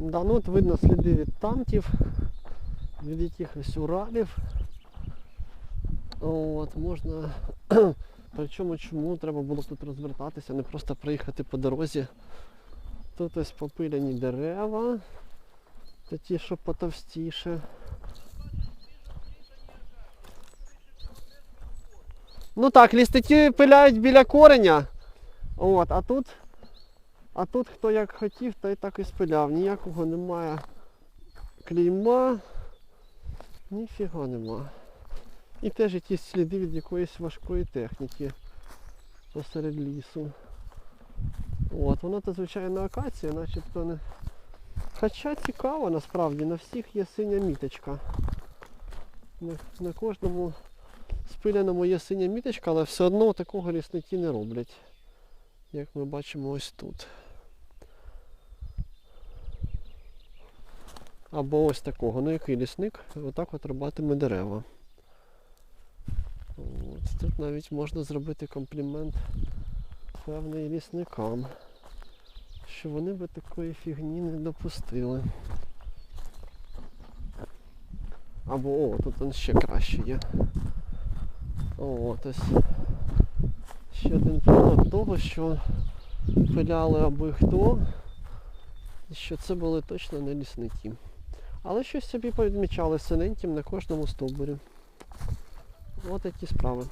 Да, ну от видно сліди від танків, від якихось уралів. От, можна. Причому чому треба було тут розвертатися, не просто проїхати по дорозі. Тут ось попиляні дерева, та ті, що потовстіше. Ну так, лістики пиляють біля кореня. От, а тут, а тут хто як хотів, той так і спиляв. Ніякого немає клейма. Ніфіга нема. І теж якісь сліди від якоїсь важкої техніки посеред лісу. От, воно то звичайно акація, начебто не. Хоча цікаво насправді, на всіх є синя міточка. На, на кожному спиляному є синя міточка, але все одно такого лісники не роблять. Як ми бачимо ось тут. Або ось такого. Ну який лісник отак от рубатиме дерева. От, тут навіть можна зробити комплімент певний лісникам, що вони би такої фігні не допустили. Або о, тут он ще краще є. О, ось ще один приклад того, що пиляли аби хто, що це були точно не лісники. Але щось собі повідмічали синеньким на кожному стовбурі. Ось такі справи.